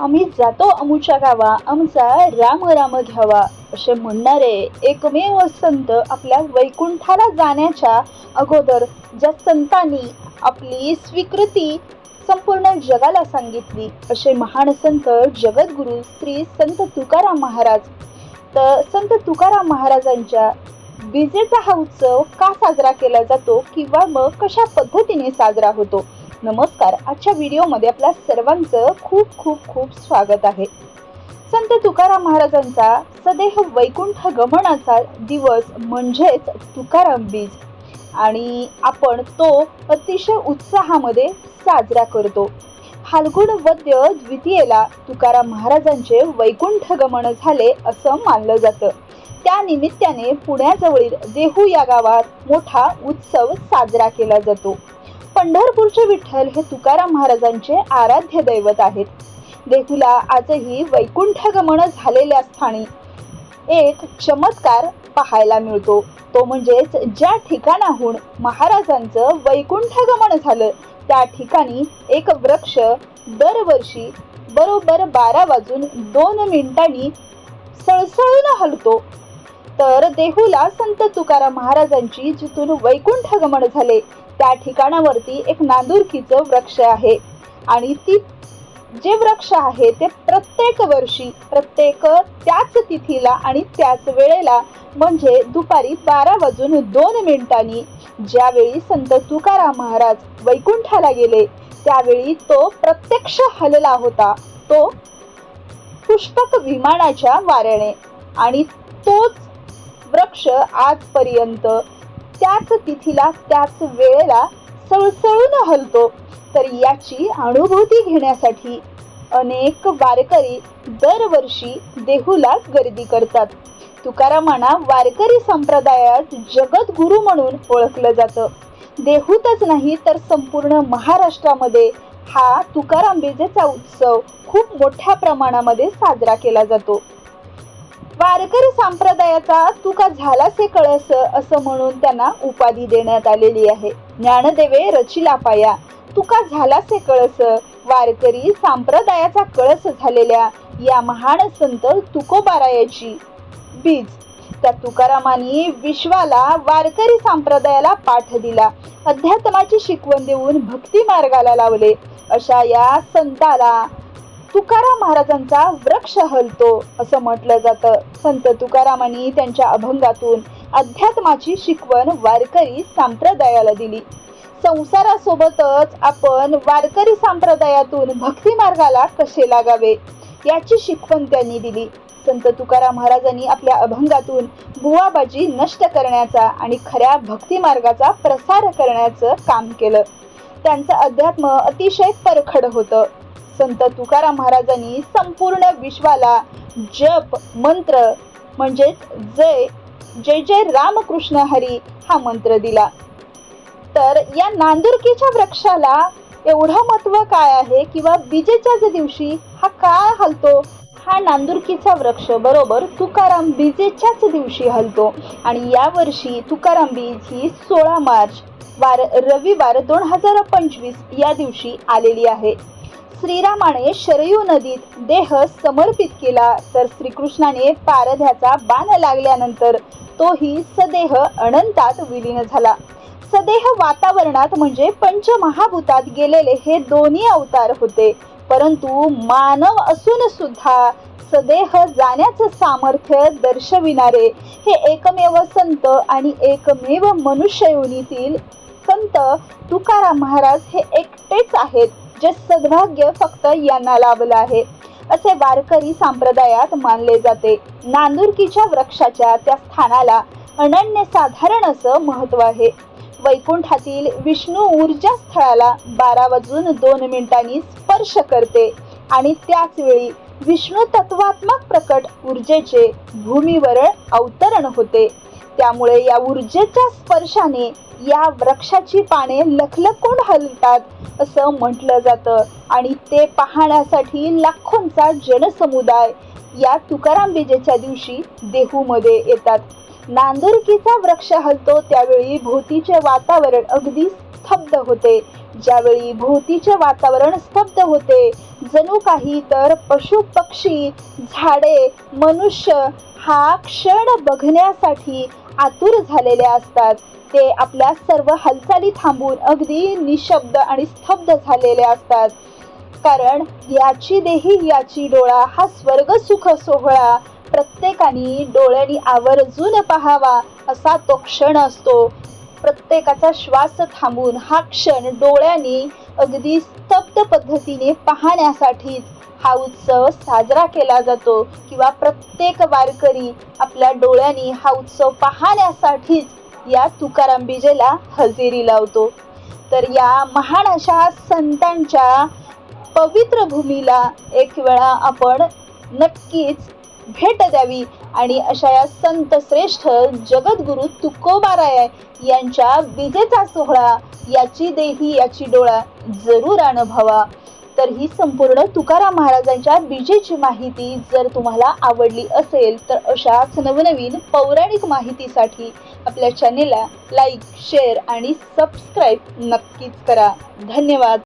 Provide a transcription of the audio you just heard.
आम्ही जातो अमुच्या गावा आमचा राम राम घ्यावा असे म्हणणारे एकमेव संत आपल्या वैकुंठाला जाण्याच्या अगोदर ज्या संतांनी आपली स्वीकृती संपूर्ण जगाला सांगितली असे महान संत जगद्गुरु श्री संत तुकाराम महाराज. तर संत तुकाराम महाराजांच्या विजेचा हा उत्सव का साजरा केला जातो किंवा मग कशा पद्धतीने साजरा होतो? नमस्कार. आजच्या व्हिडिओमध्ये आपल्या सर्वांचं खूप खूप खूप स्वागत आहे. संत तुकाराम महाराजांचा सदेह वैकुंठ गमनाचा दिवस म्हणजेच तुकाराम बीज. आणि आपण तो अतिशय उत्साहामध्ये साजरा करतो. फाल्गुण वद्य द्वितीयेला तुकाराम महाराजांचे वैकुंठ गमन झाले असं मानलं जातं. त्या निमित्ताने पुण्याजवळील देहू या गावात मोठा उत्सव साजरा केला जातो. पंढरपूरचे विठ्ठल हे तुकाराम महाराजांचे आराध्य दैवत आहेत. देखुला आजही वैकुंठ गमन झालेल्या स्थानी एक चमत्कार पाहायला मिळतो. तो म्हणजेच ज्या ठिकाणाहून महाराजांचं वैकुंठ गमन झालं त्या ठिकाणी एक वृक्ष दरवर्षी बरोबर बारा वाजून दोन मिनिटांनी सळसळून हलतो. तर देहूला संत तुकाराम महाराजांची जिथून वैकुंठ गमन झाले त्या ठिकाणावरती एक नांदुरकीचं वृक्ष आहे. आणि ती जे वृक्ष आहे ते प्रत्येक वर्षी प्रत्येक त्याच तिथीला आणि त्याच वेळेला म्हणजे दुपारी बारा वाजून दोन मिनिटांनी ज्यावेळी संत तुकाराम महाराज वैकुंठाला गेले त्यावेळी तो प्रत्यक्ष हलला होता. तो पुष्पक विमानाच्या वाऱ्याने आणि तोच वृक्ष आजपर्यंत त्याच तिथीला त्याच वेळेला सळसळून हलतो. तर याची अनुभूती घेण्यासाठी अनेक वारकरी दरवर्षी देहूला गर्दी करतात. तुकारामांना वारकरी संप्रदायात जगद्गुरू म्हणून ओळखलं जातं. देहूतच नाही तर संपूर्ण महाराष्ट्रामध्ये हा तुकाराम बेजेचा उत्सव खूप मोठ्या प्रमाणामध्ये साजरा केला जातो. वारकरी संप्रदायाचा तुका झालासे कळस असं म्हणून त्यांना उपाधी देण्यात आलेली आहे. ज्ञानदेवे रचिला पाया तुका झालासे कळस वारकरी संप्रदायाचा कळस झालेल्या या महान संत तुकोबारायाची बीज. त्या तुकारामांनी विश्वाला वारकरी संप्रदायाला पाठ दिला. अध्यात्माची शिकवण देऊन भक्ती मार्गाला लावले. अशा या संताला तुकाराम महाराजांचा वृक्ष हलतो असं म्हटलं जातं. संत तुकारामांनी त्यांच्या अभंगातून अध्यात्माची शिकवण वारकरी संप्रदायाला दिली. संसारासोबतच आपण वारकरी संप्रदायातून भक्ती मार्गाला कसे लागावे याची शिकवण त्यांनी दिली. संत तुकाराम महाराजांनी आपल्या अभंगातून बुवाबाजी नष्ट करण्याचा आणि खऱ्या भक्ती मार्गाचा प्रसार करण्याचं काम केलं. त्यांचं अध्यात्म अतिशय परखड होतं. संत तुकाराम महाराजांनी संपूर्ण विश्वाला जप मंत्र म्हणजेच जय जय जय रामकृष्ण हरी हा मंत्र दिला. तर या नांदुरकीच्या वृक्षाला एवढं महत्त्व काय आहे किंवा बीजेच्याच दिवशी हा का हलतो हा नांदुरकीचा वृक्ष बरोबर तुकाराम बीजेच्याच दिवशी हलतो. आणि या वर्षी तुकाराम बीज ही सोळा मार्च वार रविवार दोन हजार पंचवीस या दिवशी आलेली आहे. श्रीरामाने शरयू नदीत देह समर्पित केला तर श्रीकृष्णाने पारध्याचा बाण लागल्यानंतर तोही सदेह अनंतात विलीन झाला. सदेह वातावरणात म्हणजे पंचमहाभूतात गेलेले हे दोन्ही अवतार होते परंतु मानव असून सुद्धा सदेह जाण्याचं सामर्थ्य दर्शविणारे हे एकमेव संत आणि एकमेव मनुष्य योनीतील संत तुकाराम महाराज हे एकटेच आहेत. जे सद्भाग्य फक्त यांना लाभलं आहे. असे वारकरी संप्रदायात मानले जाते. नांदुरकीच्या वृक्षाच्या त्या स्थानाला अनन्यसाधारण असं महत्त्व आहे. वैकुंठातील विष्णू ऊर्जा स्थळाला बारा वाजून दोन मिनिटांनी स्पर्श करते आणि त्याच वेळी विष्णू तत्वात्मक प्रकट ऊर्जेचे भूमीवर अवतरण होते. त्यामुळे या ऊर्जेच्या स्पर्शाने या वृक्षाची पाने लखलखून हलतात असं म्हटलं जातं. आणि ते पाहण्यासाठी लाखोंचा जनसमुदाय या तुकाराम बीजेच्या दिवशी देहूमध्ये येतात. नांदुरकीचा वृक्ष हलतो त्यावेळी भोवतीचे वातावरण अगदी स्तब्ध होते. ज्यावेळी भोवतीचे वातावरण स्तब्ध होते जणू काही तर पशु पक्षी झाडे मनुष्य हा क्षण बघण्यासाठी आतुर झालेले असतात. ते आपल्या सर्व हालचाली थांबून अगदी निशब्द आणि स्तब्ध झालेले असतात. कारण याची देही याची डोळा हा स्वर्ग सुख सोहळा. प्रत्येकाने डोळ्यांनी आवर्जून पाहावा असा तो क्षण असतो. प्रत्येकाचा श्वास थांबून हा क्षण डोळ्यांनी अगदी स्तब्ध पद्धतीने पाहण्यासाठीच हा उत्सव साजरा केला जातो किंवा प्रत्येक वारकरी आपल्या डोळ्यांनी हा उत्सव पाहण्यासाठीच या तुकाराम बीजेला हजेरी लावतो. तर या महान अशा संतांच्या पवित्र भूमीला एक वेळा आपण नक्कीच भेट द्यावी आणि अशा या संत श्रेष्ठ जगद्गुरु तुकोबाराय यांच्या विजेचा सोहळा याची देही याची डोळा जरूर अनुभवा. तर ही संपूर्ण तुकाराम महाराजांच्या बीजेची माहिती जर तुम्हाला आवडली असेल तर अशाच नवनवीन पौराणिक माहितीसाठी आपल्या चॅनेलला लाईक शेअर आणि सबस्क्राईब नक्कीच करा. धन्यवाद.